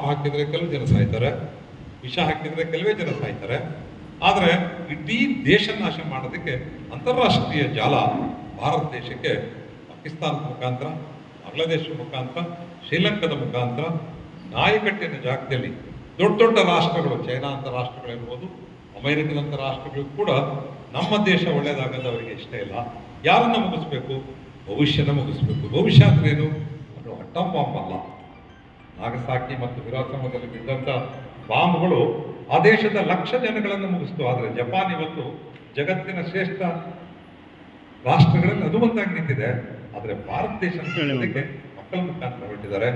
Bomb ಹಾಕಿದ್ರೆ ಕೆಲವು ಜನ ಸಾಯ್ತಾರೆ, ವಿಷ ಹಾಕಿದ್ರೆ ಕೆಲವೇ ಜನ ಸಾಯ್ತಾರೆ. ಆದರೆ ಇಡೀ ದೇಶ ನಾಶ ಮಾಡೋದಕ್ಕೆ ಅಂತಾರಾಷ್ಟ್ರೀಯ ಜಾಲ ಭಾರತ ದೇಶಕ್ಕೆ ಪಾಕಿಸ್ತಾನದ ಮುಖಾಂತರ ಬಾಂಗ್ಲಾದೇಶದ ಮುಖಾಂತರ, ಶ್ರೀಲಂಕಾದ ಮುಖಾಂತರ, ನಾಯಕಟ್ಟಿನ ಜಾಗದಲ್ಲಿ ದೊಡ್ಡ ದೊಡ್ಡ ರಾಷ್ಟ್ರಗಳು, ಚೈನಾ ಅಂತ ರಾಷ್ಟ್ರಗಳಿರ್ಬೋದು ಅಮೆರಿಕದಂಥ ರಾಷ್ಟ್ರಗಳು ಕೂಡ ನಮ್ಮ ದೇಶ ಒಳ್ಳೆಯದಾಗದ ಅವರಿಗೆ ಇಷ್ಟ ಇಲ್ಲ. ಯಾರನ್ನ ಮುಗಿಸ್ಬೇಕು? ಭವಿಷ್ಯನ ಮುಗಿಸ್ಬೇಕು. ಭವಿಷ್ಯ ಅಂದ್ರೇನು ಅದು ಬಾಂಬ್ ಅಲ್ಲ. ನಾಗಸಾಕಿ ಮತ್ತು ಹಿರಾಸಮದಲ್ಲಿ ಬಿದ್ದಂಥ ಬಾಂಬ್ಗಳು ಆ ದೇಶದ ಲಕ್ಷ ಜನಗಳನ್ನು ಮುಗಿಸ್ತು. ಆದರೆ ಜಪಾನ್ ಇವತ್ತು ಜಗತ್ತಿನ ಶ್ರೇಷ್ಠ ರಾಷ್ಟ್ರಗಳಲ್ಲಿ ಅದು ಒಂದಾಗಿ ನಿಂತಿದೆ. ಆದರೆ ಭಾರತ ದೇಶ ಮಕ್ಕಳ ಮುಖಾಂತರ ಹೊರಟಿದ್ದಾರೆ.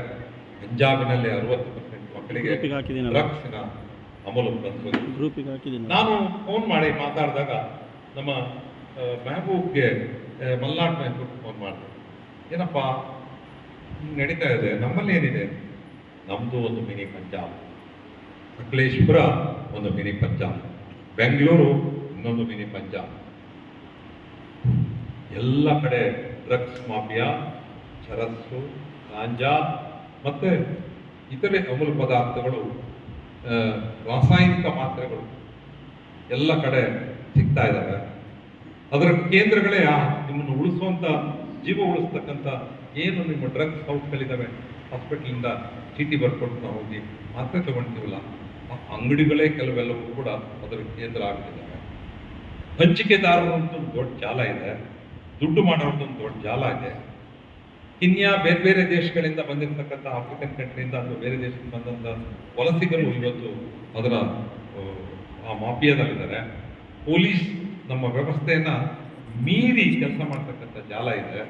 ಪಂಜಾಬಿನಲ್ಲಿ ಅರವತ್ತು ಪರ್ಸೆಂಟ್ ಮಕ್ಕಳಿಗೆ ರಕ್ಷಣ ಅಮಲು ಬಂತು. ನಾನು. ಫೋನ್ ಮಾಡಿ ಮಾತಾಡಿದಾಗ ನಮ್ಮ ಮೆಹಬೂಬ್ಗೆ ಮಲ್ನಾಡ್ ಮೆಹಬೂಬ್ ಫೋನ್ ಮಾಡಿದೆ. ಏನಪ್ಪ ನಡೀತಾ ಇದೆ ನಮ್ಮಲ್ಲಿ ಏನಿದೆ? ನಮ್ಮದು ಒಂದು ಮಿನಿ ಪಂಜಾಬ್ ಸಕಲೇಶ್ಪುರ ಒಂದು ಮಿನಿ ಪಂಜಾಬ್, ಬೆಂಗಳೂರು ಇನ್ನೊಂದು ಮಿನಿ ಪಂಜಾಬ್. ಎಲ್ಲ ಕಡೆ ಡ್ರಗ್ಸ್, ಮಾಫಿಯಾ ಚರಸ್ಸು ಗಾಂಜಾ ಮತ್ತೆ ಇತರೆ ಅಮೂಲ ಪದಾರ್ಥಗಳು ರಾಸಾಯನಿಕ ಮಾತ್ರೆಗಳು ಎಲ್ಲ ಕಡೆ ಸಿಗ್ತಾ ಇದ್ದಾವೆ ಅದರ ಕೇಂದ್ರಗಳೇ ನಿಮ್ಮನ್ನು ಉಳಿಸುವಂತ, ಜೀವ ಉಳಿಸ್ತಕ್ಕಂಥ ಏನು ನಿಮ್ಮ ಡ್ರಗ್ಸ್ ಹೌಸ್ಗಳಿದ್ದಾವೆ ಹಾಸ್ಪಿಟ್ಲಿಂದ ಚೀಟಿ ಬರ್ಕೊಂಡು ನಾವು ಹೋಗಿ ಮಾತ್ರೆ ತಗೊಂಡಿದ್ದೀವಲ್ಲ ಆ ಅಂಗಡಿಗಳೇ ಕೆಲವೆಲ್ಲವೂ ಕೂಡ ಅದರ ಕೇಂದ್ರ ಆಗ್ತಿದ್ದಾವೆ ಹಂಚಿಕೆದಾರರಂತೂ ದೊಡ್ಡ ಜಾಲ ಇದೆ ದುಡ್ಡು ಮಾಡೋದು ಒಂದು ದೊಡ್ಡ ಜಾಲ ಇದೆ. ಇನ್ಯಾ ಬೇರೆ ಬೇರೆ ದೇಶಗಳಿಂದ ಬಂದಿರತಕ್ಕಂಥ ಆಫ್ರಿಕನ್ ಕಂಟ್ರಿಯಿಂದ ಅಥವಾ ಬೇರೆ ದೇಶದಿಂದ ಬಂದಂಥ ವಲಸಿಗರು ಇವತ್ತು ಅದರ ಆ, ಆ ಮಾಫಿಯಾದಲ್ಲಿದ್ದಾರೆ. ಪೊಲೀಸ್ ನಮ್ಮ ವ್ಯವಸ್ಥೆಯನ್ನು ಮೀರಿ ಕೆಲಸ ಮಾಡ್ತಕ್ಕಂಥ ಜಾಲ ಇದೆ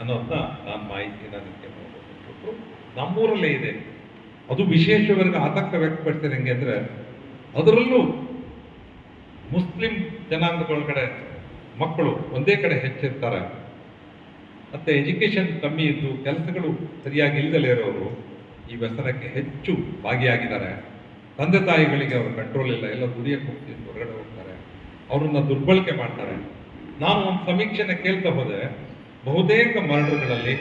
ಅನ್ನೋದನ್ನ ನಾನು ಮಾಹಿತಿಯನ್ನು ನಿಮಗೆ ಕೊಟ್ಟು ನಮ್ಮೂರಲ್ಲೇ ಇದೆ. ಅದು ವಿಶೇಷವಾಗಿ ಆತಂಕ ವ್ಯಕ್ತಪಡಿಸ್ತಾರೆ ಹೆಂಗೆ ಅಂದರೆ, ಅದರಲ್ಲೂ ಮುಸ್ಲಿಂ ಜನಾಂಗದೊಳಗಡೆ ಮಕ್ಕಳು ಒಂದೇ ಕಡೆ ಹೆಚ್ಚಿರ್ತಾರೆ. ಮತ್ತೆ ಎಜುಕೇಶನ್ ಕಮ್ಮಿ ಇದ್ದು ಕೆಲಸಗಳು ಸರಿಯಾಗಿ ಇಲ್ಲದಲೇ ಇರೋರು ಈ ವ್ಯಸನಕ್ಕೆ ಹೆಚ್ಚು ಭಾಗಿಯಾಗಿದ್ದಾರೆ. ತಂದೆ ತಾಯಿಗಳಿಗೆ ಅವರು ಕಂಟ್ರೋಲ್ ಇಲ್ಲ, ಎಲ್ಲ ದುಡಿಯಕ್ಕೆ ಹೋಗ್ತಿದ್ದು ಹೊರಗಡೆ ಹೋಗ್ತಾರೆ. ಅವ್ರನ್ನ ದುರ್ಬಳಕೆ ಮಾಡ್ತಾರೆ. ನಾನು ಒಂದು ಸಮೀಕ್ಷೆನ ಕೇಳ್ತಾ ಹೋದೆ. ಬಹುತೇಕ ಮರ್ಡರ್ಗಳಲ್ಲಿ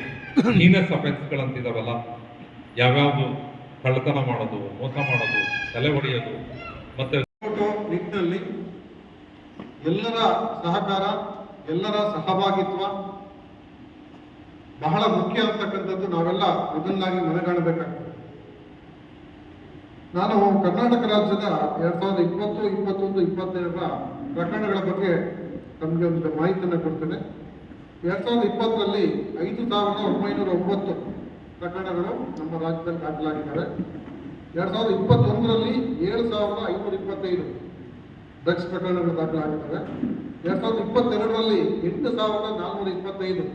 ಹೀನಸ್ ಅಫೆನ್ಸ್ಗಳಂತಿದ್ದಾವಲ್ಲ ಯಾವ್ಯಾವುದು ಕಳ್ಳತನ ಮಾಡೋದು, ಮೋಸ ಮಾಡೋದು, ತಲೆ ಹೊಡೆಯೋದು, ಮತ್ತೆ ನಿಟ್ಟಿನಲ್ಲಿ ಎಲ್ಲರ ಸಹಕಾರ, ಎಲ್ಲರ ಸಹಭಾಗಿತ್ವ ಬಹಳ ಮುಖ್ಯ ಅಂತಕ್ಕಂಥದ್ದು ನಾವೆಲ್ಲ ಮೊದಲನಾಗಿ ಮನೆಗಾಣಬೇಕಾಗ್ತದೆ. ನಾನು ಕರ್ನಾಟಕ ರಾಜ್ಯದ ಎರಡ್ ಸಾವಿರದ ಇಪ್ಪತ್ತು, ಇಪ್ಪತ್ತೊಂದು ಇಪ್ಪತ್ತೆರಡರ ಪ್ರಕರಣಗಳ ಬಗ್ಗೆ ತಮಗೆ ಒಂದು ಮಾಹಿತಿಯನ್ನು ಕೊಡ್ತೇನೆ. ಎರಡ್ ಸಾವಿರದ ಇಪ್ಪತ್ತರಲ್ಲಿ ಐದು ಸಾವಿರದ ಒಂಬೈನೂರ ಒಂಬತ್ತು ಪ್ರಕರಣಗಳು ನಮ್ಮ ರಾಜ್ಯದಲ್ಲಿ ದಾಖಲಾಗಿದ್ದಾರೆ ಎರಡ್ ಸಾವಿರದ ಇಪ್ಪತ್ತೊಂದರಲ್ಲಿ ಏಳು ಸಾವಿರದ ಐನೂರ ಇಪ್ಪತ್ತೈದು ಡ್ರಗ್ಸ್ ಪ್ರಕರಣಗಳು ದಾಖಲಾಗಿದ್ದಾವೆ. ಎರಡ್ ಸಾವಿರದ ಇಪ್ಪತ್ತೆರಡರಲ್ಲಿ ಎಂಟು ಸಾವಿರದ ನಾಲ್ನೂರ ಇಪ್ಪತ್ತೈದು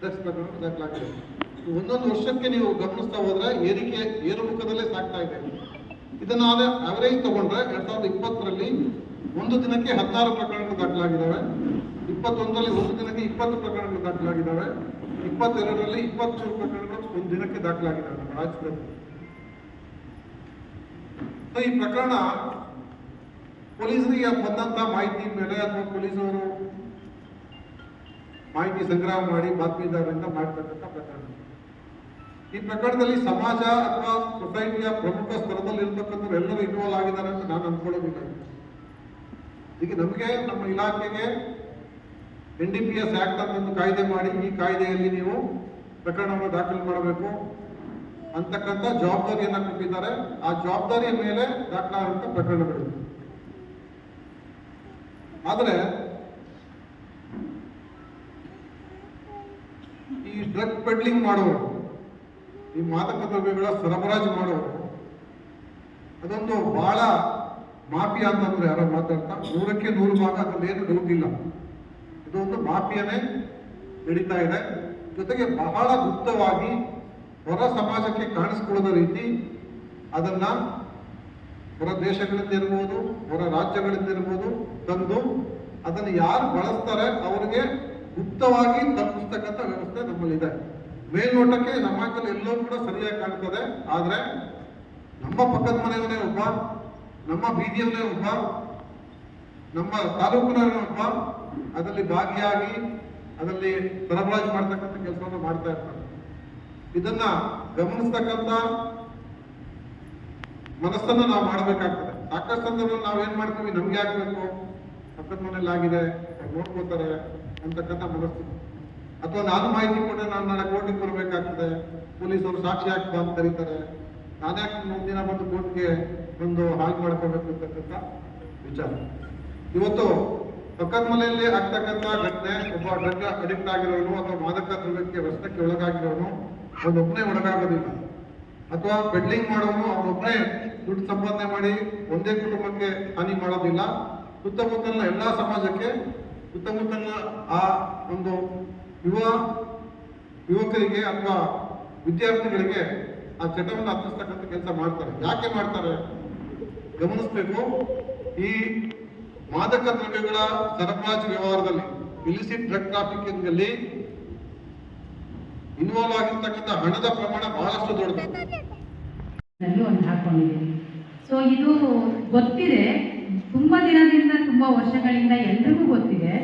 ಡ್ರಗ್ಸ್ ಪ್ರಕರಣಗಳು ದಾಖಲಾಗಿದೆ ಒಂದೊಂದು ವರ್ಷಕ್ಕೆ ನೀವು ಗಮನಿಸ್ತಾ ಹೋದ್ರೆ ಏರಿಕೆ, ಏರುಮುಖದಲ್ಲೇ ಸಾಕ್ತಾ ಇದೆ. ಇದನ್ನ ಅವರೇಜ್ ತಗೊಂಡ್ರೆ ಎರಡ್ ಸಾವಿರದ ಇಪ್ಪತ್ತರಲ್ಲಿ ಒಂದು ದಿನಕ್ಕೆ ಹದಿನಾರು ಪ್ರಕರಣಗಳು ದಾಖಲಾಗಿದ್ದಾವೆ. ಇಪ್ಪತ್ತೊಂದರಲ್ಲಿ ಒಂದು ದಿನಕ್ಕೆ ಇಪ್ಪತ್ತು ಪ್ರಕರಣಗಳು ದಾಖಲಾಗಿದ್ದಾವೆ. ಇಪ್ಪತ್ತೆರಡರಲ್ಲಿ ಇಪ್ಪತ್ತೂರು ಪ್ರಕರಣಗಳು ಒಂದು ದಿನಕ್ಕೆ ದಾಖಲಾಗಿದ್ದಾವೆ ನಮ್ಮ ರಾಜ್ಯದಲ್ಲಿ. ಈ ಪ್ರಕರಣ ಪೊಲೀಸರಿಗೆ ಬಂದಂತ ಮಾಹಿತಿ ಮೇಲೆ ಅಥವಾ ಪೊಲೀಸರು ಮಾಹಿತಿ ಸಂಗ್ರಹ ಮಾಡಿ ಬಾತ್ಮೀದಾರರಿಂದ ಮಾಡ್ತಕ್ಕಂಥ ಪ್ರಕರಣ. ಈ ಪ್ರಕರಣದಲ್ಲಿ ಸಮಾಜ ಅಥವಾ ಸೊಸೈಟಿಯ ಪ್ರಮುಖ ಸ್ಥಳದಲ್ಲಿ ಇರ್ತಕ್ಕಂಥವ್ರು ಎಲ್ಲರೂ ಇನ್ವಾಲ್ವ್ ಆಗಿದ್ದಾರೆ ಅಂತ ನಾನು ಅನ್ಕೊಳ್ಳೋದಿಲ್ಲ ಈಗ ನಮಗೆ, ನಮ್ಮ ಇಲಾಖೆಗೆ N D P S act ಅಂತ ಒಂದು ಕಾಯ್ದೆ ಮಾಡಿ, ಈ ಕಾಯ್ದೆಯಲ್ಲಿ ನೀವು ಪ್ರಕರಣವನ್ನು ದಾಖಲು ಮಾಡಬೇಕು ಅಂತಕ್ಕಂಥ ಜವಾಬ್ದಾರಿಯನ್ನ ಕೊಟ್ಟಿದ್ದಾರೆ. ಆ ಜವಾಬ್ದಾರಿಯ ಮೇಲೆ ದಾಖಲಾದಂಥ ಪ್ರಕರಣಗಳು. ಆದರೆ, ಈ ಡ್ರಗ್ ಪೆಡ್ಲಿಂಗ್ ಮಾಡೋರು, ಈ ಮಾದಕ ದ್ರವ್ಯಗಳ ಸರಬರಾಜು ಮಾಡೋರು, ಅದೊಂದು ಬಹಳ ಮಾಫಿಯಾ ಅಂತಂದ್ರೆ ಯಾರೋ ಮಾತಾಡ್ತಾ, ನೂರಕ್ಕೆ ನೂರು ಭಾಗ ಅದರಲ್ಲಿ ಏನು ಡೌಟ್ ಇಲ್ಲ. ಇದೊಂದು ಮಾಫಿಯಾನೇ ನಡೀತಾ ಇದೆ. ಜೊತೆಗೆ ಬಹಳ ಗುಪ್ತವಾಗಿ ಹೊರ ಸಮಾಜಕ್ಕೆ ಕಾಣಿಸ್ಕೊಳ್ಳದ ರೀತಿ ಅದನ್ನ ಹೊರ ದೇಶಗಳಿಂದ ಇರ್ಬೋದು, ಹೊರ ರಾಜ್ಯಗಳಿಂದ ಇರ್ಬೋದು ತಂದು ಅದನ್ನು ಯಾರು ಬಳಸ್ತಾರೆ ಅವರಿಗೆ ಗುಪ್ತವಾಗಿ ತಪ್ಪಿಸ್ತಕ್ಕಂಥ ವ್ಯವಸ್ಥೆ ನಮ್ಮಲ್ಲಿದೆ. ಮೇಲ್ನೋಟಕ್ಕೆ ನಮ್ಮ ರಾಜ್ಯದಲ್ಲಿ ಎಲ್ಲೋ ಕೂಡ ಸರಿಯಾಗಿ ಕಾಣ್ತದೆ, ಆದರೆ ನಮ್ಮ ಪಕ್ಕದ ಮನೆಯವನೇ ಒಬ್ಬ, ನಮ್ಮ ಬೀದಿಯವನೇ ಒಬ್ಬ, ನಮ್ಮ ತಾಲೂಕಿನವರೇ ಒಬ್ಬ ಅದರಲ್ಲಿ ಭಾಗಿಯಾಗಿ ಅದರಲ್ಲಿ ಸರಬರಾಜು ಮಾಡ್ತಕ್ಕಂಥ ಕೆಲಸವನ್ನು ಮಾಡ್ತಾ ಇರ್ತಾರೆ. ಇದನ್ನ ಗಮನಿಸ್ತಕ್ಕಂಥ ಮನಸ್ಸನ್ನ ನಾವು ಮಾಡಬೇಕಾಗ್ತದೆ. ಸಾಕಷ್ಟು ಸಂದರ್ಭದಲ್ಲಿ ಏನ್ ಮಾಡ್ತೀವಿ, ನಮ್ಗೆ ಆಗ್ಬೇಕು ಪಕ್ಕದ ಮನೇಲಿ ಆಗಿದೆ ನೋಡ್ಕೋತಾರೆ ಅಂತಕ್ಕಂಥ ಮನಸ್ಸು. ಅಥವಾ ನಾನು ಮಾಹಿತಿ ಕೊಟ್ಟರೆ ನಾನು ನಾಳೆ ಕೋರ್ಟಿಗೆ ಬರಬೇಕಾಗ್ತದೆ. ಪೊಲೀಸರು ಸಾಕ್ಷಿ ಹಾಕಿ ಅಂತ ಕರೀತಾರೆ. ನಾನೇ ಮುಂದಿನ ಬಂದು ಕೋರ್ಟ್ಗೆ ಬಂದು ಹಾಗೆ ಮಾಡ್ಕೋಬೇಕು ಅಂತಕ್ಕಂಥ ವಿಚಾರ. ಇವತ್ತು ಪಕ್ಕದ ಮನೆಯಲ್ಲಿ ಆಗ್ತಕ್ಕಂಥ ಘಟನೆ, ಒಬ್ಬ ಡ್ರಗ್ ಅಡಿಕ್ಟ್ ಆಗಿರೋನು ಅಥವಾ ಮಾದಕ ದ್ರವ್ಯಕ್ಕೆ ವ್ಯಸನಕ್ಕೆ ಒಳಗಾಗಿರೋನು ಅವನೊಬ್ಬನೇ ಒಳಗಾಗೋದಿಲ್ಲ. ಅಥವಾ ಪೆಡ್ಲಿಂಗ್ ಮಾಡೋನು ಅವನೊಬ್ಬನೇ ದುಡ್ಡು ಸಂಪಾದನೆ ಮಾಡಿ ಒಂದೇ ಕುಟುಂಬಕ್ಕೆ ಹಾನಿ ಮಾಡೋದಿಲ್ಲ. ಸುತ್ತಮುತ್ತಲಿನ ಎಲ್ಲ ಸಮಾಜಕ್ಕೆ ಸುತ್ತಮುತ್ತಲಿನ ಆ ಒಂದು ಯುವ ಯುವಕರಿಗೆ ಅಥವಾ ವಿದ್ಯಾರ್ಥಿಗಳಿಗೆ ಆ ಚಟವನ್ನು ಹತ್ತಿಸ್ತಕ್ಕಂಥ ಕೆಲಸ ಮಾಡ್ತಾರೆ. ಯಾಕೆ ಮಾಡ್ತಾರೆ? ಗಮನಿಸಬೇಕು. ಈ ಮಾದಕ ದ್ರವ್ಯಗಳ ಸರಬರಾಜು ವ್ಯವಹಾರದಲ್ಲಿ ಇಲಿಸಿಟ್ ಡ್ರಗ್ ಟ್ರಾಫಿಕಿಂಗ್ ಅಲ್ಲಿ ಇನ್ವಾಲ್ವ್ ಆಗಿರ್ತಕ್ಕಂಥ ಹಣದ ಪ್ರಮಾಣ ಬಹಳಷ್ಟು ದೊಡ್ಡದು. ಸೊ ಇದು ಗೊತ್ತಿದೆ. ತುಂಬಾ ದಿನದಿಂದ ತುಂಬಾ ವರ್ಷಗಳಿಂದ ಎಲ್ರಿಗೂ ಗೊತ್ತಿದೆ.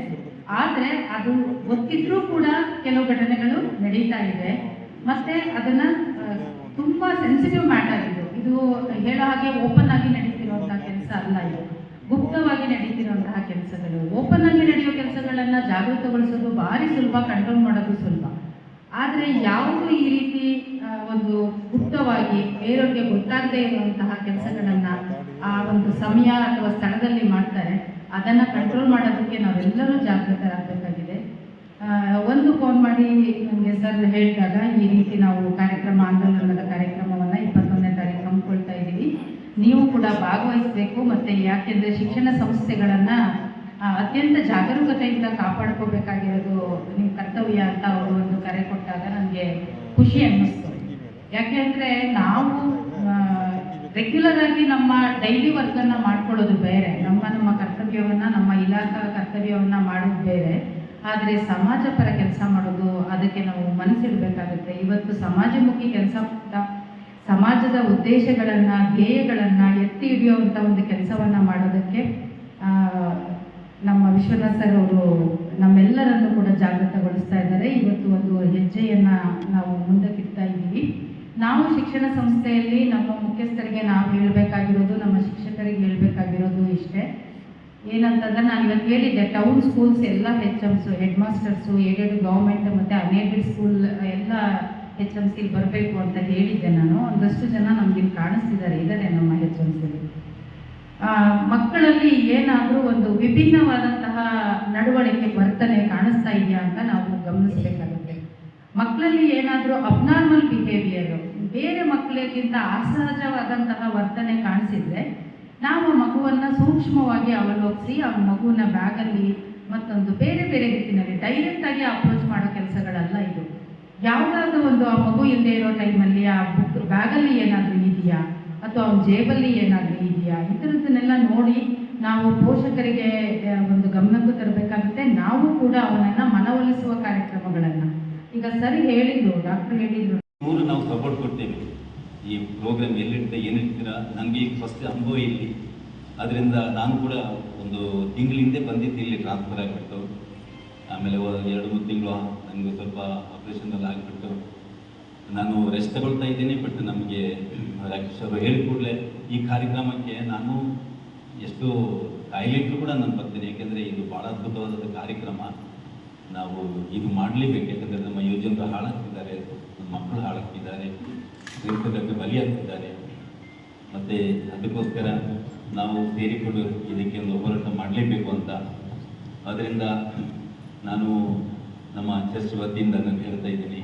ಆದ್ರೆ ಅದು ಗೊತ್ತಿದ್ರೂ ಕೂಡ ಕೆಲವು ಘಟನೆಗಳು ನಡೀತಾ ಇದೆ. ಮತ್ತೆ ಅದನ್ನ ತುಂಬಾ ಸೆನ್ಸಿಟಿವ್ ಮ್ಯಾಟರ್ ಇದು. ಇದು ಹೇಳೋ ಹಾಗೆ ಓಪನ್ ಆಗಿ ನಡೀತಿರುವಂತಹ ಕೆಲಸ ಅಲ್ಲ ಇದು. ಗುಪ್ತವಾಗಿ ನಡೀತಿರುವಂತಹ ಕೆಲಸಗಳು. ಓಪನ್ ಆಗಿ ನಡೆಯುವ ಕೆಲಸಗಳನ್ನ ಜಾಗೃತಗೊಳಿಸೋದು ಭಾರಿ ಸುಲಭ ಕಂಟ್ರೋಲ್ ಮಾಡೋದು ಸುಲಭ. ಆದರೆ ಯಾವುದು ಈ ರೀತಿ ಒಂದು ಗುಪ್ತವಾಗಿ ಬೇರೆಯವ್ರಿಗೆ ಗೊತ್ತಾಗದೇ ಇರುವಂತಹ ಕೆಲಸಗಳನ್ನ ಆ ಒಂದು ಸಮಯ ಅಥವಾ ಸ್ಥಳದಲ್ಲಿ ಮಾಡ್ತಾರೆ, ಅದನ್ನ ಕಂಟ್ರೋಲ್ ಮಾಡೋದಕ್ಕೆ ನಾವೆಲ್ಲರೂ ಜಾಗೃತರಾಗಬೇಕಾಗಿದೆ. ಒಂದು ಫೋನ್ ಮಾಡಿ ನನಗೆ ಸರ್ ಹೇಳಿದಾಗ ಈ ರೀತಿ ನಾವು ಕಾರ್ಯಕ್ರಮ, ಆಂದೋಲನದ ಕಾರ್ಯಕ್ರಮವನ್ನ ನೀವು ಕೂಡ ಭಾಗವಹಿಸಬೇಕು ಮತ್ತೆ ಯಾಕೆಂದ್ರೆ ಶಿಕ್ಷಣ ಸಂಸ್ಥೆಗಳನ್ನ ಅತ್ಯಂತ ಜಾಗರೂಕತೆಯಿಂದ ಕಾಪಾಡ್ಕೋಬೇಕಾಗಿರೋದು ನಿಮ್ಮ ಕರ್ತವ್ಯ ಅಂತ ಅವರು ಒಂದು ಕರೆ ಕೊಟ್ಟಾಗ ನನಗೆ ಖುಷಿ ಅನ್ನಿಸ್ತು. ಯಾಕೆಂದ್ರೆ ನಾವು ರೆಗ್ಯುಲರ್ ಆಗಿ ನಮ್ಮ ಡೈಲಿ ವರ್ಕನ್ನು ಮಾಡ್ಕೊಳ್ಳೋದು ಬೇರೆ. ನಮ್ಮ ನಮ್ಮ ಕರ್ತವ್ಯವನ್ನ, ನಮ್ಮ ಇಲಾಖಾ ಕರ್ತವ್ಯವನ್ನ ಮಾಡೋದು ಬೇರೆ. ಆದರೆ ಸಮಾಜ ಪರ ಕೆಲಸ ಮಾಡೋದು ಅದಕ್ಕೆ ನಾವು ಮನಸ್ಸಿಡಬೇಕಾಗುತ್ತೆ. ಇವತ್ತು ಸಮಾಜಮುಖಿ ಕೆಲಸ ಸಮಾಜದ ಉದ್ದೇಶಗಳನ್ನ, ಧ್ಯೇಯಗಳನ್ನ ಎತ್ತಿ ಹಿಡಿಯುವಂತ ಒಂದು ಕೆಲಸವನ್ನ ಮಾಡೋದಕ್ಕೆ ನಮ್ಮ ವಿಶ್ವನಾಥ್ ಸರ್ ಅವರು ನಮ್ಮೆಲ್ಲರನ್ನು ಕೂಡ ಜಾಗೃತಗೊಳಿಸ್ತಾ ಇದ್ದಾರೆ. ಇವತ್ತು ಒಂದು ಹೆಜ್ಜೆಯನ್ನ ನಾವು ಮುಂದಕ್ಕಿಡ್ತಾ ಇದ್ದೀವಿ. ನಾವು ಶಿಕ್ಷಣ ಸಂಸ್ಥೆಯಲ್ಲಿ ನಮ್ಮ ಮುಖ್ಯಸ್ಥರಿಗೆ ನಾವು ಹೇಳಬೇಕಾಗಿರೋದು, ನಮ್ಮ ಶಿಕ್ಷಕರಿಗೆ ಹೇಳಬೇಕಾಗಿರೋದು ಇಷ್ಟೇ. ಏನಂತಂದ್ರೆ ನಾನು ಇವತ್ತು ಹೇಳಿದ್ದೆ, ಟೌನ್ ಸ್ಕೂಲ್ಸ್ ಎಲ್ಲ H Ms head masters aided government ಮತ್ತು ಅನ್ಏಡೆಡ್ ಸ್ಕೂಲ್ ಎಲ್ಲ ಹೆಚ್ ಎಂ ಸಿಲಿ ಬರಬೇಕು ಅಂತ ಹೇಳಿದ್ದೆ ನಾನು. ಒಂದಷ್ಟು ಜನ ನಮಗೆ ಕಾಣಿಸ್ತಿದ್ದಾರೆ, ಇದ್ದಾರೆ ನಮ್ಮ ಹೆಚ್ ಎಂ ಸಿಲಿ ಮಕ್ಕಳಲ್ಲಿ ಏನಾದರೂ ಒಂದು ವಿಭಿನ್ನವಾದಂತಹ ನಡವಳಿಕೆ, ವರ್ತನೆ ಕಾಣಿಸ್ತಾ ಇದೆಯಾ ಅಂತ ನಾವು ಗಮನಿಸಬೇಕಾಗುತ್ತೆ. ಮಕ್ಕಳಲ್ಲಿ ಏನಾದರೂ ಅಬ್ನಾರ್ಮಲ್ ಬಿಹೇವಿಯರ್ ಬೇರೆ ಮಕ್ಕಳಿಗಿಂತ ಅಸಹಜವಾದಂತಹ ವರ್ತನೆ ಕಾಣಿಸಿದ್ರೆ, ನಾವು ಮಗುವನ್ನ ಸೂಕ್ಷ್ಮವಾಗಿ ಅವಲೋಕಿಸಿ, ಆ ಮಗುವಿನ ಬ್ಯಾಗಲ್ಲಿ ಮತ್ತೊಂದು ಬೇರೆ ಬೇರೆ ರೀತಿಯಲ್ಲಿ ಡೈರೆಕ್ಟಾಗಿ ಅಪ್ರೋಚ್ ಯಾವುದಾದ್ರೂ ಒಂದು ಆ ಮಗು ಇಲ್ಲದೆ ಇರೋ ಟೈಮಲ್ಲಿ ಆ ಬುಕ್ ಬ್ಯಾಗಲ್ಲಿ ಏನಾದರೂ ಇದೆಯಾ? ಅಥವಾ ಅವನ ಜೇಬಲ್ಲಿ ಏನಾದರೂ ಇದೆಯಾ? ಈ ಥರದ್ದನ್ನೆಲ್ಲ ನೋಡಿ ನಾವು ಪೋಷಕರಿಗೆ ಒಂದು ಗಮನಕ್ಕೂ ತರಬೇಕಾಗುತ್ತೆ. ನಾವು ಕೂಡ ಅವನನ್ನು ಮನವೊಲಿಸುವ ಕಾರ್ಯಕ್ರಮಗಳನ್ನು. ಈಗ ಸರಿ ಹೇಳಿದ್ರು ಡಾಕ್ಟರ್ ಹೇಳಿದ್ರು. ಮೂರು ನಾವು ಸಪೋರ್ಟ್ ಕೊಡ್ತೇವೆ. ಈ ಪ್ರೋಗ್ರಾಮ್ ಎಲ್ಲಿರ್ತೀರಾ ಏನಿರ್ತೀರಾ ನನಗೆ ಈಗ ಫಸ್ಟ್ ಅನುಭವ ಇಲ್ಲಿ. ಅದರಿಂದ ನಾನು ಕೂಡ ಒಂದು ತಿಂಗಳ ಹಿಂದೆ ಬಂದಿದ್ದು ಇಲ್ಲಿ ಟ್ರಾನ್ಸ್ಫರ್ ಆಗಿಬಿಟ್ಟು. ಆಮೇಲೆ ಎರಡು ಮೂರು ತಿಂಗಳು ನನಗೆ ಸ್ವಲ್ಪ ಆಪ್ರೇಷನಲ್ಲಿ ಆಗಿಬಿಟ್ಟು ನಾನು ರೆಸ್ಟ್ ತಗೊಳ್ತಾ ಇದ್ದೀನಿ ಬಟ್ ನಮಗೆ ರಾಕೇಶ್ ಅವರು ಹೇಳಿದ ಕೂಡಲೇ ಈ ಕಾರ್ಯಕ್ರಮಕ್ಕೆ ನಾನು ಎಷ್ಟು ಕಾಯಿಲೆ ಕೂಡ ನಾನು ಬರ್ತೀನಿ ಯಾಕೆಂದರೆ ಇದು ಭಾಳ ಅದ್ಭುತವಾದ ಕಾರ್ಯಕ್ರಮ. ನಾವು ಇದು ಮಾಡಲೇಬೇಕು, ಯಾಕಂದರೆ ನಮ್ಮ ಯುವಜನರು ಹಾಳಾಗ್ತಿದ್ದಾರೆ, ನಮ್ಮ ಮಕ್ಕಳು ಹಾಳಾಗ್ತಿದ್ದಾರೆ ಬಲಿ ಬಲಿಯಾಗ್ತಿದ್ದಾರೆ. ಮತ್ತು ಅದಕ್ಕೋಸ್ಕರ ನಾವು ಸೇರಿಕೊಂಡು ಇದಕ್ಕೆ ಒಂದು ಹೋರಾಟ ಮಾಡಲೇಬೇಕು ಅಂತ. ಅದರಿಂದ ನಾನು ನಮ್ಮ ಚರ್ಚ್ ವತಿಯಿಂದ ನಾನು ಹೇಳ್ತಾ ಇದ್ದೀನಿ.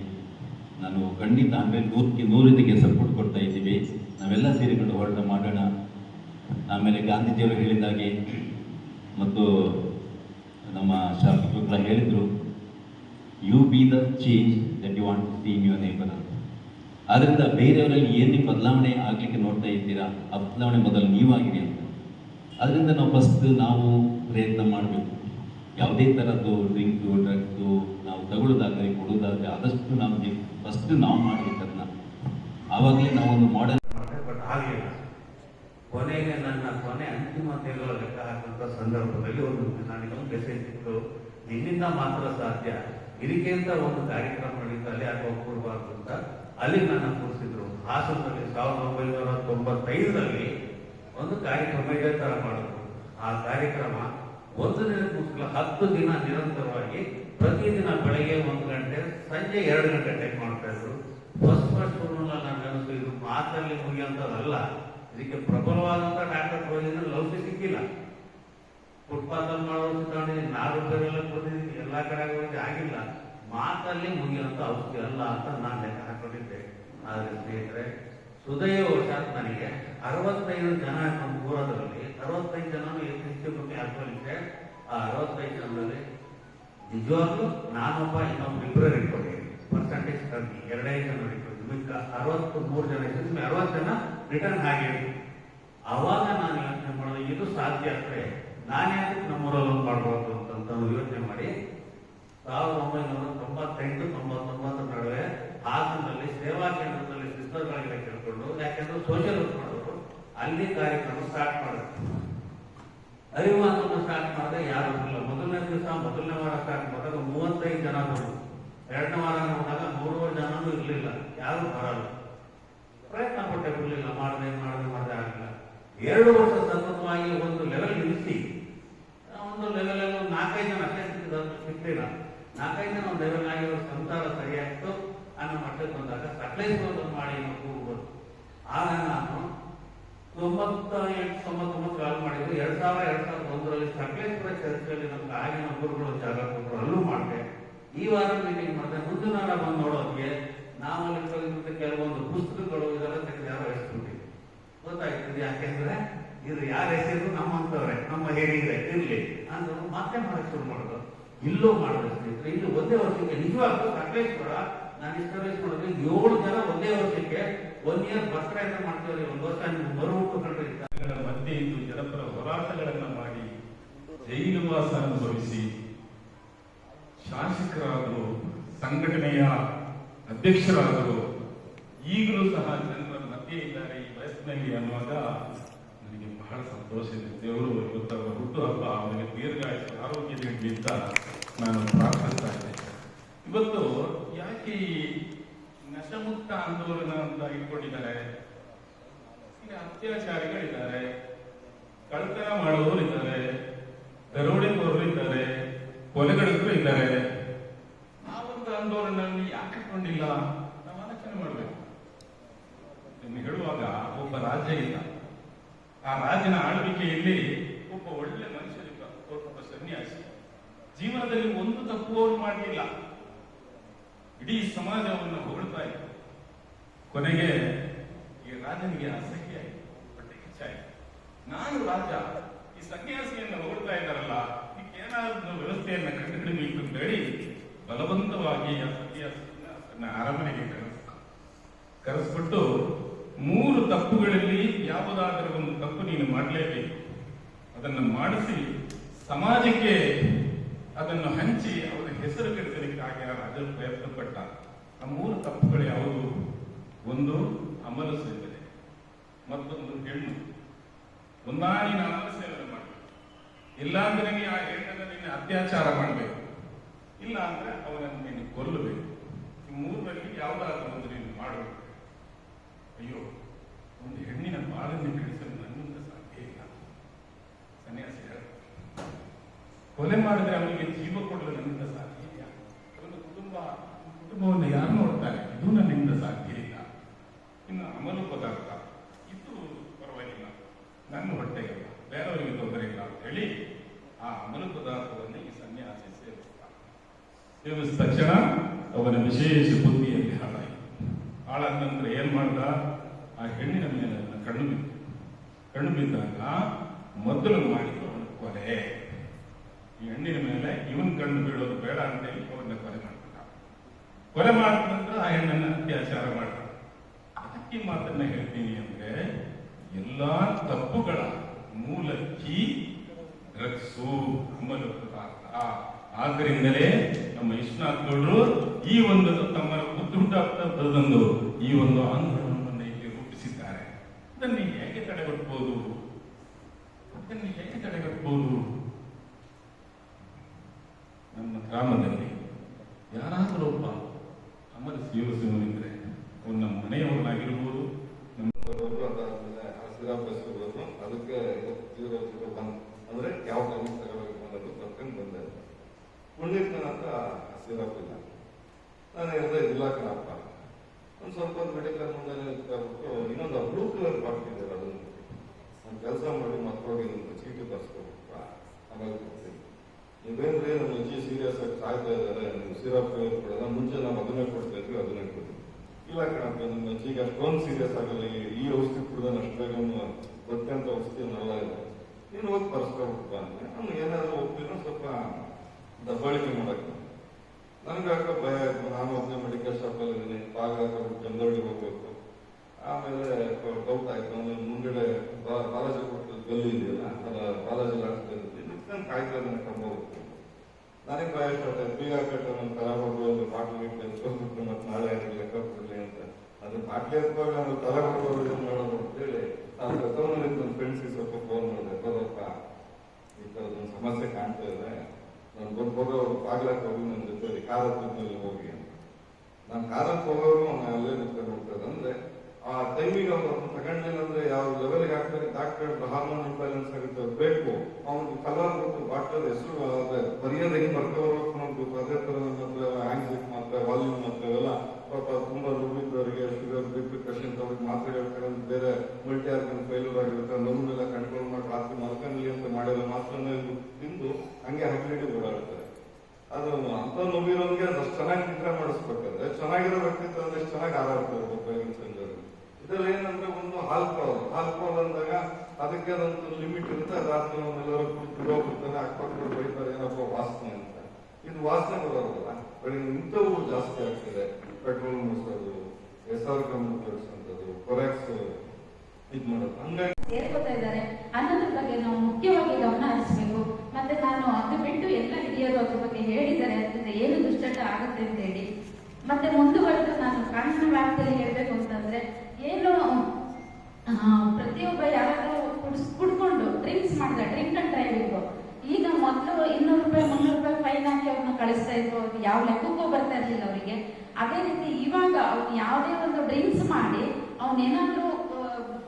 ನಾನು ಖಂಡಿತ ಹಂಡ್ರೆಡ್ ನೂರಕ್ಕೆ ನೂರು ಇದಕ್ಕೆ ಸಪೋರ್ಟ್ ಕೊಡ್ತಾ ಇದ್ದೀವಿ. ನಾವೆಲ್ಲ ಸೇರಿಕೊಂಡು ಹೋರಾಟ ಮಾಡೋಣ. ಆಮೇಲೆ ಗಾಂಧೀಜಿಯವರು ಹೇಳಿದಾಗೆ ಮತ್ತು ನಮ್ಮ ಶಾಸಕರು ಕೂಡ ಹೇಳಿದರು you be the change that you want to in your neighbour ಅಂತ ಆದ್ದರಿಂದ ಬೇರೆಯವರಲ್ಲಿ ಏನು ಬದಲಾವಣೆ ಆಗಲಿಕ್ಕೆ ನೋಡ್ತಾ ಇದ್ದೀರಾ? ಆ ಬದಲಾವಣೆ ಮೊದಲು ನೀವಾಗಿದೆ ಅಂತ. ಅದರಿಂದ ನಾವು ಫಸ್ಟ್ ನಾವು ಪ್ರಯತ್ನ ಮಾಡಬೇಕು. ಯಾವುದೇ ಥರದ್ದು ಡ್ರಿಂಕು, ಡ್ರಗ್ಸು ನಾವು ತಗೊಳ್ಳೋದಾಗಲಿ, ಕೊಡೋದಾಗಲಿ, ಆದಷ್ಟು ನಾವು ಫಸ್ಟ್ ನಾವು ಮಾಡಬೇಕು ಅದನ್ನ ಆವಾಗಲೇ ನಾವೊಂದು ಮಾಡೆಲ್ ಬಟ್ ಆಗಲಿಲ್ಲ ಕೊನೆಗೆ ನನ್ನ ಕೊನೆ ಅಂತಿಮ ತಿಂಗಳ ಲೆಕ್ಕ ಹಾಕುವಂಥ ಸಂದರ್ಭದಲ್ಲಿ ಒಂದು ನನಗೆ ಒಂದು ಮೆಸೇಜ್ ಇತ್ತು. ನಿನ್ನಿಂದ ಮಾತ್ರ ಸಾಧ್ಯ. ಇದಕ್ಕೆ ಅಂತ ಒಂದು ಕಾರ್ಯಕ್ರಮ ನಡೀತು ಅಲ್ಲಿ ಯಾಕೆ ಹೋಗ್ಕೊಡ್ಬಾರ್ದು ಅಂತ ಅಲ್ಲಿ ನನ್ನ ಕೂರಿಸಿದ್ರು. ಹಾಸನದಲ್ಲಿ ಸಾವಿರದ ಒಂಬೈನೂರ ತೊಂಬತ್ತೈದರಲ್ಲಿ ಒಂದು ಕಾರ್ಯಕ್ರಮ ಇದೇ ತರ ಮಾಡಿದ್ರು. ಆ ಕಾರ್ಯಕ್ರಮ ಒಂದು ದಿನ ಕೂತ್ಕೊಳ್ಳ ಹತ್ತು ದಿನ ನಿರಂತರವಾಗಿ ಪ್ರತಿದಿನ ಬೆಳಗ್ಗೆ ಒಂದು ಗಂಟೆ, ಸಂಜೆ ಎರಡು ಗಂಟೆ ಟೈಪ್ ಮಾಡ್ತಾ ಇದ್ರು. ಫಸ್ಟ್ ಫಸ್ಟ್ ನಾನು ಅನಿಸ್ತು, ಇದು ಮಾತಲ್ಲಿ ಮುಗಿಯುವಂಥದ್ದಲ್ಲ ಇದಕ್ಕೆ ಪ್ರಬಲವಾದಂತ ಡಾಕ್ಟರ್ ಪ್ರಯೋಜನ ಲೌಕಿ ಸಿಕ್ಕಿಲ್ಲ. ಫುಟ್ಪಾತ್ ಅಲ್ಲಿ ಮಾಡೋ ನಾಲ್ಕು ರೂಪಾಯಿಗೆಲ್ಲ ಕೊಟ್ಟಿದ್ದೀನಿ ಎಲ್ಲಾ ಕಡೆ ಹೋಗಿ ಆಗಿಲ್ಲ. ಮಾತಲ್ಲಿ ಮುಗಿಯುವಂತ ಔಷಧಿ ಅಲ್ಲ ಅಂತ ನಾನು ಲೆಕ್ಕ ಹಾಕೊಂಡಿದ್ದೆ. ಆದ್ರೆ ಸ್ನೇಹಿತರೆ ಸುದೈವಶಾತ್ ನನಗೆ ಅರವತ್ತೈದು ಜನ ನಮ್ಮ ಊರದಲ್ಲಿ ಅರವತ್ತೈದು ಜನ ಹೆಚ್ಚು ಕಮ್ಮಿ ಹಾಕೊಂಡಿದ್ದೆ ಆ ಅರವತ್ತೈದು ಜನರಲ್ಲಿ ನಿಜವಾಗ್ಲೂ ನಾನೊಬ್ಬ ಇನ್ನೊಬ್ಬ ಇಬ್ಬರು ಇಟ್ಕೊಂಡಿದ್ದೀನಿ. ಪರ್ಸೆಂಟೇಜ್ ಕಮ್ಮಿ, ಎರಡೇ ಜನ ಇಟ್ಕೊಂಡಿದ್ದೀನಿ. ಮಿಕ್ಕ ಅರವತ್ತು ಮೂರು ಜನ ಇದ್ದು ಅರವತ್ತು ಜನ ರಿಟರ್ನ್ ಆಗಿ ಅವಾಗ ನಾನು ಯೋಚನೆ ಮಾಡೋದು, ಇದು ಸಾಧ್ಯ ಅಂದ್ರೆ ನಾನೇ ನಮ್ಮೂರಲ್ಲಿ ಒಂದು ಮಾಡ್ಬೋದು ಅಂತ ಯೋಚನೆ ಮಾಡಿ, ಸಾವಿರದ ಒಂಬೈನೂರ ತೊಂಬತ್ತೆಂಟು ತೊಂಬತ್ತೊಂಬತ್ತರ ನಡುವೆ ಹಾಸನದಲ್ಲಿ ಸೇವಾ ಕೇಂದ್ರದಲ್ಲಿ ಸಿಸ್ಟರ್ಗಳಿಗೆ ಕೇಳ್ಕೊಂಡು ಯಾಕೆಂದ್ರೆ ಸೋಷಿಯಲ್ ವರ್ಕ್ ಮಾಡೋರು ಅಲ್ಲಿ ಕಾರ್ಯಕ್ರಮ ಸ್ಟಾರ್ಟ್ ಮಾಡಬೇಕು ಅರಿವು ಸ್ಟಾರ್ಟ್ ಮಾಡಿದ್ರೆ ಯಾರು ಇಲ್ಲ. ಮೊದಲನೇ ದಿವಸ, ಮೊದಲನೇ ವಾರ ಸ್ಟಾರ್ಟ್ ಮಾಡಿದಾಗ ಮೂವತ್ತೈದು ಜನ ಬಂದರು ಎರಡನೇ ವಾರ ನೋಡಿದಾಗ ಮೂರುವರೆ ಜನನೂ ಇರಲಿಲ್ಲ. ಯಾರು ಬರಲ್ಲ. ಪ್ರಯತ್ನ ಪಟ್ಟೆ ಬಿಡಲಿಲ್ಲ. ಮಾಡದೆ ಮಾಡದೆ ಮಾಡದೆ ಆಗಲಿಲ್ಲ. ಎರಡು ವರ್ಷ ಸತತವಾಗಿ ಒಂದು ಲೆವೆಲ್ ನಿಲ್ಲಿಸಿ ಒಂದು ಲೆವೆಲ್ ಅಲ್ಲಿ ನಾಲ್ಕೈದು ಜನ ಅಷ್ಟೇ ಸಿಕ್ಕಿಲ್ಲ ನಾಲ್ಕೈದು ಜನ ಒಂದು ಲೆವೆಲ್ ಆಗಿರೋ ಸಂಸಾರ ಸರಿಯಾಗಿತ್ತು. ಅನ್ನೋ ಮಟ್ಟಕ್ಕೆ ಬಂದಾಗ ಸಕಲೇಶ್ವರ ಮಾಡಿ ಅನ್ನೋ ಆಗ ನಾನು ತೊಂಬತ್ತ ಎಂಟು ತೊಂಬತ್ತೊಂಬತ್ತು ಕಾಲ್ ಮಾಡಿದ್ರು ಎರಡ್ ಸಾವಿರ, ಎರಡ್ ಸಾವಿರದ ಒಂದರಲ್ಲಿ ಸಕಲೇಶ್ವರ ಚರ್ಚಲ್ಲಿ ನಮ್ಗೆ ಆಗಿನ ಗುರುಗಳು ಜಾಗ ಕೊಟ್ಟರು. ಅಲ್ಲೂ ಮಾಡಿದೆ. ಈ ವಾರ ಮೀಟಿಂಗ್ ಮಾಡಿದೆ. ಮುಂದಿನ ವಾರ ಬಂದು ನೋಡೋದಕ್ಕೆ ನಾವು ಅಲ್ಲಿ ಕಲಿತ ಕೆಲವೊಂದು ಪುಸ್ತಕಗಳು ಇದೆಲ್ಲ ತೆಗೆದು ಯಾರೋ ಹೆಸರು ಗೊತ್ತಾಯ್ತದೆ ಯಾಕೆಂದ್ರೆ ಇದು ಯಾರ ಹೆಸರು? ನಮ್ಮಂತವ್ರೆ. ನಮ್ಮ ಹೇಳಿದ್ರೆ ಇರ್ಲಿ ಅಂತ ಮತ್ತೆ ಮಾಡಕ್ಕೆ ಶುರು ಮಾಡೋದು ಇಲ್ಲೂ ಮಾಡಬೇಕು ಇಲ್ಲಿ ಒಂದೇ ವರ್ಷಕ್ಕೆ ನಿಜವಾಗ್ಲೂ ಸಕಲೇಶ್ವರ ನಾನು ಇಸ್ಟಾಬ್ಲಿಷ್ ನೋಡಿದ್ರೆ ಏಳು ಜನ ಒಂದೇ ವರ್ಷಕ್ಕೆ ಒನ್ ಇಯರ್ ಬಸ್ತ್ರ ಮಾಡ್ತೀವಿ ಒಂದು ವರ್ಷ ಮರು ಹುಟ್ಟುಕೊಂಡ್ರೆ ಗಳ ಮಧ್ಯೆ ಇಂದು ಜನಪರ ಹೋರಾಟಗಳನ್ನ ಮಾಡಿ ಜೈಲುವಾಸ ಅನುಭವಿಸಿ ಶಾಸಕರಾದರು, ಸಂಘಟನೆಯ ಅಧ್ಯಕ್ಷರಾದರು, ಈಗಲೂ ಸಹ ಜನರ ಮಧ್ಯೆ ಇದ್ದಾರೆ ಈ ವಯಸ್ಸಿನಲ್ಲಿ ಅನ್ನುವಾಗ ನನಗೆ ಬಹಳ ಸಂತೋಷ ಇದೆ. ದೇವರು ಇವತ್ತು ಹುಟ್ಟುಹಬ್ಬ ಅವರಿಗೆ ದೀರ್ಘಾಯಸ್ಸು, ಆರೋಗ್ಯ ನೀಡಲಿ ಅಂತ ನಾನು ಪ್ರಾರ್ಥಿಸ್ತಾ ಇದ್ದೆ ಇವತ್ತು ಯಾಕೆ ಈ ನಶಮುಕ್ತ ಆಂದೋಲನ ಅಂತ ಇಟ್ಕೊಂಡಿದ್ದಾರೆ ಅತ್ಯಾಚಾರಿಗಳಿದ್ದಾರೆ. ಕಳ್ತನ ಮಾಡುವವರು ಇದ್ದಾರೆ ದರೋಡೆಕೋರರು ಇದ್ದಾರೆ ಕೊಲೆಗಳಿದ್ರು ಇದ್ದಾರೆ ಆ ಒಂದು ಆಂದೋಲನ ಯಾಕೆ ಇಟ್ಕೊಂಡಿಲ್ಲ? ನಾವು ಆಲೋಚನೆ ಮಾಡಬೇಕು. ನಿಮ್ಗೆ ಹೇಳುವಾಗ ಒಬ್ಬ ರಾಜ್ಯ ಇಲ್ಲ. ಆ ರಾಜನ ಆಳ್ವಿಕೆಯಲ್ಲಿ ಒಬ್ಬ ಒಳ್ಳೆ ಮನುಷ್ಯರಿದ್ದ ಒಬ್ಬ ಸನ್ಯಾಸಿ. ಜೀವನದಲ್ಲಿ ಒಂದು ತಪ್ಪು ಅವರು ಮಾಡಲಿಲ್ಲ. ಇಡೀ ಸಮಾಜವನ್ನು ಹೊಗಳ್ತಾ ಇತ್ತು ಕೊನೆಗೆ ಈ ರಾಜನಿಗೆ ಅಸಹ್ಯ ಆಯಿತು ಹೊಟ್ಟೆ ನಾನು ರಾಜ, ಈ ಸನ್ಯಾಸಿಯನ್ನು ಹೊಗಳ್ತಾ ಇದ್ದಾರಲ್ಲ ಏನಾದ್ರು ವ್ಯವಸ್ಥೆಯನ್ನ ಕಂಡುಹಿಡಬೇಕು ಅಂತ ಹೇಳಿ ಬಲವಂತವಾಗಿ ಆ ಸನ್ಯಾಸಿಯನ್ನ ತನ್ನ ಅರಮನೆಗೆ ಕರೆಸ, ಕರೆಸ್ಬಿಟ್ಟು ಮೂರು ತಪ್ಪುಗಳಲ್ಲಿ ಯಾವುದಾದರೂ ಒಂದು ತಪ್ಪು ನೀನು ಮಾಡಲೇಬೇಕು. ಅದನ್ನು ಮಾಡಿಸಿ ಸಮಾಜಕ್ಕೆ ಅದನ್ನು ಹಂಚಿ ಅವರ ಹೆಸರು ಕೆಡಿಸಲಿಕ್ಕಾಗಿ ರಾಜರು ಪ್ರಯತ್ನ ಪಟ್ಟ ಆ ಮೂರು ತಪ್ಪುಗಳು ಯಾವುದು? ಒಂದು, ಅಮಲ ಸೇವನೆ ಮತ್ತೊಂದು, ಹೆಣ್ಣು. ಒಂದಾಗಿ ಅಮಲು ಸೇವನೆ ಮಾಡಬೇಕು. ಇಲ್ಲಾಂದ್ರೆ ನೀನು ಆ ಹೆಣ್ಣನ್ನು ನೀನು ಅತ್ಯಾಚಾರ ಮಾಡಬೇಕು. ಇಲ್ಲ ಅಂದ್ರೆ ಅವನನ್ನು ನೀನು ಕೊಲ್ಲಬೇಕು. ಈ ಮೂರರಲ್ಲಿ ಯಾವುದಾದ್ರೂ ಒಂದು ನೀನು ಮಾಡಬೇಕು. ಅಯ್ಯೋ, ಒಂದು ಹೆಣ್ಣಿನ ಬಾಳನ್ನು ಕೆಡಿಸಲು ನನ್ನಿಂದ ಸಾಧ್ಯ ಇಲ್ಲ. ಸನ್ಯಾಸಿ. ಕೊಲೆ ಮಾಡಿದ್ರೆ ಅವನಿಗೆ ಜೀವ ಕೊಡಲು ನನ್ನಿಂದ ಸಾಧ್ಯ ಕುಟುಂಬ ಕುಟುಂಬವನ್ನು ಯಾರು ನೋಡ್ತಾರೆ? ಇದು ನನ್ನಿಂದ ಸಾಧ್ಯ ಇಲ್ಲ. ಇನ್ನು ಅಮಲು ಪದಾರ್ಥ. ಇದು ಪರವಾಗಿಲ್ಲ. ನನ್ನ ಹೊಟ್ಟೆಗೆ ಬೇರೆಯವರಿಗೆ ತೊಂದರೆ ಇಲ್ಲ ಅಂತ ಹೇಳಿ ಆ ಅಮಲು ಪದಾರ್ಥವನ್ನು ಈ ಸನ್ಯಾಸಿ ಸೇವಿಸ್ತಾರೆ. ಸೇವಿಸಿದ ತಕ್ಷಣ ಅವನ ವಿಶೇಷ ಬುದ್ಧಿಯಲ್ಲಿ ಹಾಳಾಯಿತು. ಹಾಳಾದ ನಂತರ ಏನ್ ಮಾಡ್ದ? ಆ ಹೆಣ್ಣಿನ ಮೇಲೆ ಅದನ್ನು ಕಣ್ಣು ಬಿತ್ತು ಕಣ್ಣು ಬಿದ್ದಾಗ ಮೊದಲು ಮಾಡಿದ್ದು ಅವನ ಕೊಲೆ. ಈ ಹೆಣ್ಣಿನ ಮೇಲೆ ಇವನ್ ಕಣ್ಣು ಬೀಳೋದು ಬೇಡ ಅಂತೇಳಿ ಕೊಲೆ ಮಾಡಿದ ನಂತರ ಆ ಹೆಣ್ಣನ್ನು ಅತ್ಯಾಚಾರ ಮಾಡ್ತಾರೆ. ಅದಕ್ಕೆ ಮಾತನ್ನ ಹೇಳ್ತೀನಿ ಅಂದ್ರೆ ಎಲ್ಲ ತಪ್ಪುಗಳ ಮೂಲ ಕೀ ಡ್ರಗ್ಸು ಅಮಲು ಆದ್ದರಿಂದಲೇ ನಮ್ಮ ವಿಶ್ವನಾಥ್ಗೌಡರು ಈ ಒಂದು ತಮ್ಮ ಬುದ್ಧಿಹುಟ್ಟಾಗ್ತದಂದು ಈ ಒಂದು ಆಂದೋಲನವನ್ನು ಇಲ್ಲಿ ರೂಪಿಸಿದ್ದಾರೆ. ಅದನ್ನು ಹೇಗೆ ತಡೆಗಟ್ಟಬಹುದು ಅದನ್ನು ಹೇಗೆ ತಡೆಗಟ್ಟಬಹುದು ನಮ್ಮ ಗ್ರಾಮದಲ್ಲಿ ಯಾರಾದರೂ ಒಬ್ಬ ಅಮರ ಶಿವ ಶಿವನಿದ್ರೆ ಅವ್ರು ನಮ್ಮ ಮನೆಯವರಾಗಿರ್ಬೋದು, ನಮ್ಮ ಬರೋದು ಅದಕ್ಕೆ ಅಂದ್ರೆ ಯಾವ ತಗೋಬೇಕು ಅನ್ನೋದು ಬರ್ಕೊಂಡು ಬಂದೆ. ಉಳ್ಳಿರ್ತಾನ ಅಂತ ಇಲ್ಲ ನಾನು ಹೇಳಿದೆ, ಇಲ್ಲ ಕಣಪ್ಪ. ಒಂದು ಸ್ವಲ್ಪ ಮೆಡಿಕಲ್ ಮುಂದೆ ಇನ್ನೊಂದು ಬ್ಲೂ ಕಲರ್ ಇದೆ ಅದನ್ನು ನಾನು ಕೆಲಸ ಮಾಡಿ ಮಕ್ಕಳಿಗೆ ಚೀಟಿ ಬರ್ಸ್ಕೊಬಿಟ್ಟ ಆಮೇಲೆ ಕೊಡ್ತೀನಿ. ನೀವೇನ್ರಿ ನಮ್ಮ ಅಜ್ಜಿ ಸೀರಿಯಸ್ ಆಗಿ ಸಾಯ್ತಾ ಇದ್ದಾರೆ, ನೀವು ಕೊಡಲ್ಲ ಕೊಡೋದ ಮುಂಚೆ ನಾವು ಅದನ್ನೇ ಕೊಡ್ತಾ ಇದ್ವಿ ಅದನ್ನೇ ಕೊಡ್ತೀವಿ. ಇಲ್ಲ ಕಣಪ್ಪ ನಮ್ಮ ಅಜ್ಜಿಗೆ ಅಷ್ಟೊಂದು ಸೀರಿಯಸ್ ಆಗಲ್ಲ, ಈ- ಔಷಧಿ ಕುಡ್ದನ್ನ ಅಷ್ಟು ಬೇಗ ಬದುಕಂತ ಔಷಧಿ ನಲ್ಲ ಇದೆ. ನೀನು ಹೋಗಿ ಬರ್ಸ್ಕೊಬಿಟ್ಟು ಅಂದ್ರೆ ನಾನು ಏನಾದ್ರು ಹೋಗ್ತೀನೋ ಸ್ವಲ್ಪ ದಬ್ಬಾಳಿಕೆ ಮಾಡಕ್ಕೆ. ನನಗೆ ಹಾಕ ಭಯ ಆಯ್ತು, ನಾನು ಒಬ್ಬನೇ ಮೆಡಿಕಲ್ ಶಾಪಲ್ಲಿ ಇದ್ದೀನಿ ಪಾಗ ಹಾಕೊಂಡು ಚಂದೋಳಿಗೆ ಹೋಗ್ಬೇಕು. ಆಮೇಲೆ ಡೌಟ್ ಆಯ್ತು, ಆಮೇಲೆ ಮುಂದ್ಗಡೆ ಬಾ- ಬಾಲಾಜಿ ಕೊಟ್ಟು ಗಲ್ಲಿ ಇದೆಯಲ್ಲ ಬಾಲಾಜಿ ಕಾಯ್ತಾ ಇದ್ದಾನೆ ಹೋಗ್ತೀನಿ ನನಗೆ ಭಯ ಆಯ್ತು ಬೀಗ ಕಟ್ಟು ನನ್ನ ತರ ಹೋಗಿ ಒಂದು ಬಾಟ್ಲಿ ಇಟ್ಟು ಎತ್ಕೊಂಡ್ಬಿಟ್ಟು ಮತ್ತೆ ನಾಳೆ ಅದಕ್ಕೆ ಲೆಕ್ಕ ಕೊಡ್ಲಿ ಅಂತ. ಅದು ಬಾಟ್ಲಿ ಎತ್ಕೊಂಡು ನಾನು ತಲೆ ಹೊಡ್ಬೋದು ಮಾಡೋದು ಅಂತೇಳಿ ನಾನು ಗತವನಲ್ಲಿ ನನ್ನ ಫ್ರೆಂಡ್ಸಿಗೆ ಸ್ವಲ್ಪ ಫೋನ್ ಮಾಡಿದೆ, ಬರೋಪ್ಪ, ಈ ಥರದೊಂದು ಸಮಸ್ಯೆ ಕಾಣ್ತಾ ಇದೆ. ನಾನು ಬಂದು ಹೋಗೋ ಬಾಗ್ಲಕ್ಕೆ ಹೋಗಿ ನನ್ನ ಜೊತೆ ಕಾರ್ ಹತ್ತಿದ್ಮೇಲೆ ಹೋಗಿ ಅಂತ. ನಾನು ಕಾರಕ್ಕೆ ಹೋಗೋರು ನಾನು ಅಲ್ಲೇ ನಿಂತ್ಕೊಂಡು ಹೋಗ್ತದೆ ಅಂದ್ರೆ ಆ ಟೈಮಿಗೆ ಅವ್ರು ತಗೊಂಡಿಲ್ಲ ಅಂದ್ರೆ ಯಾವ ಲೆವೆಲ್ಗೆ ಹಾಕ್ತಾರೆ ಡಾಕ್ಟರ್ ಹಾರ್ಮೋನ್ ಇಂಬ್ಯಾಲೆನ್ಸ್ ಆಗುತ್ತೆ ಬೇಕು. ಅವ್ನಿಗೆ ಕಲರ್ ಮತ್ತು ಬಾಟಲ್ ಹೆಸರು ಅದೇ ಬರೆಯೋದು ಹೆಂಗ್ ಬರ್ಕೋಬೇಕು ಅನ್ನೋದು ಗೊತ್ತು ಅದೇ ತರ ನನ್ನ ಹತ್ರ ಆಂಗ್ಸಿಕ್ ಮಾತ್ರ ವಾಲ್ಯೂಮ್ ಮಾತ್ರ ಇವೆಲ್ಲ ಪಾಪ ತುಂಬಾ ದುಡ್ಡಿದ್ದವರಿಗೆ ಶುಗರ್ ಬಿ ಪಿ ಪೇಷಂಟ್ ಅವ್ರಿಗೆ ಮಾತ್ರೆಗಳು ತಗೊಂಡು ಬೇರೆ ಮಲ್ಟಿ ಆರ್ಗನ್ ಫೈಲ್ಯೂರ್ ಆಗಿರುತ್ತೆ ನೋವನ್ನೆಲ್ಲ ಕಂಟ್ರೋಲ್ ಮಾಡಿ ರಾತ್ರಿ ಮಲ್ಕೊಂಡ್ಲಿ ಅಂತ ಮಾಡಿದ್ರೆ ಮಾತ್ರನೇ ತಿಂದು ಹಂಗೆ ಹಗಲಿಡಿ ಓಡಾಡ್ತಾರೆ ಅದು ಅಂತ ನೋವಿರೋನ್ಗೆ ಅಷ್ಟು ಚೆನ್ನಾಗಿ ನಿದ್ರೆ ಮಾಡಿಸ್ಬೇಕಾದ್ರೆ ಚೆನ್ನಾಗಿರೋ ವ್ಯಕ್ತಿತ್ವ ಅಂದ್ರೆ ಎಷ್ಟು ಚೆನ್ನಾಗಿ ಆರಾಡ್ತಾ ಇರ್ಬೇಕು ಬೆಳಗಿನ ಸಂಜೆ ಇದ್ರಲ್ಲಿ ಏನಂದ್ರೆ ಒಂದು ಆಲ್ಕೋಹಾಲ್ ಆಲ್ಕೋಹಾಲ್ ಅಂದಾಗ ಅದಕ್ಕೆ ಅದೊಂದು ಲಿಮಿಟ್ ಇರುತ್ತೆ ಅದಾದ್ಮೇಲೆ ಅವನ್ನೆಲ್ಲರೂ ಅಕ್ಕಪಕ್ಕ ಬೈತಾರೆ ಏನಪ್ಪ ವಾಸನೆ ಅಂತ. ಇದು ವಾಸನೆ ಬರೋದಲ್ಲ ಬೆಳಗ್ಗೆ ಇಂಥವು ಜಾಸ್ತಿ ಆಗ್ತಿದೆ. ಪೆಟ್ರೋಲ್ ಮುಗಿಸೋದು ಎಸ್ ಆರ್ ಕಮ್ ಉಪಯೋಗಿಸುವಂಥದ್ದು ಕೊರೆಕ್ಸ್ ಇದು ಮಾಡೋದು. ಹಂಗಾಗಿ ಸೇರ್ಕೋತಾ ಇದ್ದಾರೆ. ಅನ್ನೋದ್ರ ಬಗ್ಗೆ ನಾವು ಮುಖ್ಯವಾಗಿ ಗಮನ ಹರಿಸಬೇಕು. ಮತ್ತೆ ನಾನು ಅದು ಬಿಟ್ಟು ಎಲ್ಲ ಹಿರಿಯರು ಅದ್ರ ಬಗ್ಗೆ ಹೇಳಿದ್ದಾರೆ. ಅದರಿಂದ ಏನು ದುಶ್ಚಟ ಆಗುತ್ತೆ ಅಂತ ಹೇಳಿ. ಮತ್ತೆ ಮುಂದುವರೆದು ನಾನು ಕಾನೂನು ವ್ಯಾಪ್ತಿಯಲ್ಲಿ ಹೇಳ್ಬೇಕು ಅಂತಂದ್ರೆ, ಏನು ಪ್ರತಿಯೊಬ್ಬ ಯಾರಾದ್ರೂ ಕುಡ್ಕೊಂಡು ಡ್ರಿಂಕ್ಸ್ ಮಾಡಿದ ಡ್ರಿಂಕ್ ಅಂಡ್ ಡ್ರೈವಿಂಗ್ ಈಗ ಮೊದಲು ಇನ್ನೂರು ರೂಪಾಯಿ, ಮುನ್ನೂರು ರೂಪಾಯಿ ಫೈನ್ ಹಾಕಿ ಅವ್ರನ್ನ ಕಳಿಸ್ತಾ ಇದ್ರು, ಅವ್ರಿಗೆ ಯಾವ ಲೆಕ್ಕಕ್ಕೂ ಬರ್ತಾ ಇರ್ಲಿಲ್ಲ ಅವರಿಗೆ. ಅದೇ ರೀತಿ ಇವಾಗ ಅವ್ನು ಯಾವುದೇ ಒಂದು ಡ್ರಿಂಕ್ಸ್ ಮಾಡಿ ಅವನೇನಾದ್ರೂ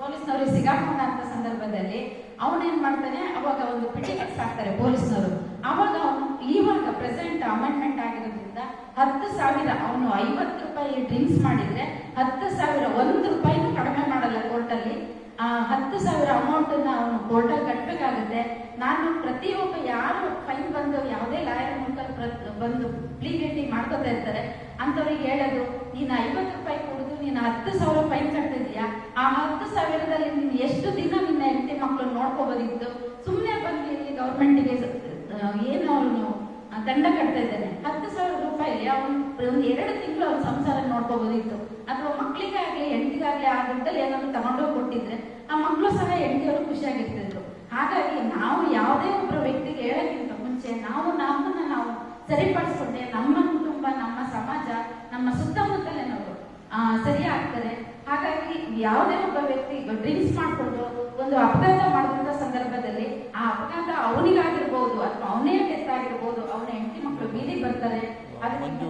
ಪೊಲೀಸ್ನವ್ರಿಗೆ ಸಿಗಾಕೊಂಡಂತ ಸಂದರ್ಭದಲ್ಲಿ ಅವನೇನ್ ಮಾಡ್ತಾನೆ, ಅವಾಗ ಒಂದು ಪಿಟಿಕೆಟ್ಸ್ ಹಾಕ್ತಾರೆ ಪೊಲೀಸ್ನವರು. ಅವಾಗ ಅವನು ಇವಾಗ ಪ್ರೆಸೆಂಟ್ ಅಮೆಂಡ್ಮೆಂಟ್ ಆಗಿರೋದ್ರಿಂದ ಹತ್ತು ಸಾವಿರ ಅವನು ಐವತ್ತು ರೂಪಾಯಿ ಡ್ರಿಂಕ್ಸ್ ಮಾಡಿದ್ರೆ ಹತ್ತು ಸಾವಿರ ಒಂದು ರೂಪಾಯಿನೂ ಕಡಿಮೆ ಮಾಡಲ್ಲ ಕೋರ್ಟಲ್ಲಿ ಆ ಹತ್ತು ಸಾವಿರ ಅಮೌಂಟ್ ಅವನು ಕೋರ್ಟಲ್ಲಿ ಕಟ್ಟಬೇಕಾಗುತ್ತೆ ನಾನು ಪ್ರತಿಯೊಬ್ಬ ಯಾರು ಫೈನ್ ಬಂದು ಯಾವುದೇ ಲಾಯರ್ ಮೂಲಕ ಬಂದು ಪ್ಲೀಗೆಟಿ ಮಾಡ್ಕೋತಾ ಇರ್ತಾರೆ ಅಂತವ್ರಿಗೆ ಹೇಳೋದು, ನೀನು ಐವತ್ತು ರೂಪಾಯಿ ಕೊಡುದು ನೀನು ಹತ್ತು ಸಾವಿರ ಫೈನ್ ಕಟ್ಟಿದ್ಯಾ ಆ ಹತ್ತು ಸಾವಿರದಲ್ಲಿ ನೀನು ಎಷ್ಟು ದಿನ ನಿನ್ನ ಹೆಂಡತಿ ಮಕ್ಕಳು ನೋಡ್ಕೋಬೋದಿತ್ತು? ಸುಮ್ಮನೆ ಬಂದು ಇಲ್ಲಿ ಗೌರ್ಮೆಂಟ್ಗೆ ಏನು ಅವನು ದಂಡ ಕಟ್ತಾ ಸಾವಿರ ಒಂದು ಎರಡು ತಿಂಗಳು ಅವ್ರ ಸಂಸಾರ ನೋಡ್ಕೋಬೋದಿತ್ತು ಅಥವಾ ಮಕ್ಕಳಿಗಾಗ್ಲಿ ಹೆಂಡತಿಗಾಗ್ಲಿ ಆ ದುಡ್ಡಲ್ಲಿ ಏನಾದ್ರು ತಗೊಂಡೋಗಿ ಕೊಟ್ಟಿದ್ರೆ ಆ ಮಕ್ಕಳು ಸಹ ಹೆಂಡತಿಯವರು ಖುಷಿಯಾಗಿರ್ತಿದ್ರು. ಹಾಗಾಗಿ ನಾವು ಯಾವುದೇ ಒಬ್ಬ ವ್ಯಕ್ತಿಗೆ ಹೇಳೋಕ್ಕಿಂತ ಮುಂಚೆ ನಾವು ನಮ್ಮನ್ನ ನಾವು ಸರಿಪಡಿಸ್ಕೊಂಡೆ ನಮ್ಮ ಕುಟುಂಬ ನಮ್ಮ ಸಮಾಜ ನಮ್ಮ ಸುತ್ತಮುತ್ತಲಿನವರು ಆ, ಸರಿ ಆಗ್ತಾರೆ ಹಾಗಾಗಿ ಯಾವುದೇ ಒಬ್ಬ ವ್ಯಕ್ತಿ ಡ್ರಿಂಕ್ಸ್ ಮಾಡಿಕೊಂಡು ಒಂದು ಅಪಘಾತ ಮಾಡಿದಂತ ಸಂದರ್ಭದಲ್ಲಿ ಆ ಅಪಘಾತ ಅವನಿಗಾಗಿರ್ಬೋದು ಅಥವಾ ಅವನೇ ಡೆತ್ ಆಗಿರ್ಬೋದು ಅವನ ಹೆಂಡತಿ ಮಕ್ಕಳು ಬೀದಿಗೆ ಬರ್ತಾರೆ. ಅದಕ್ಕೆ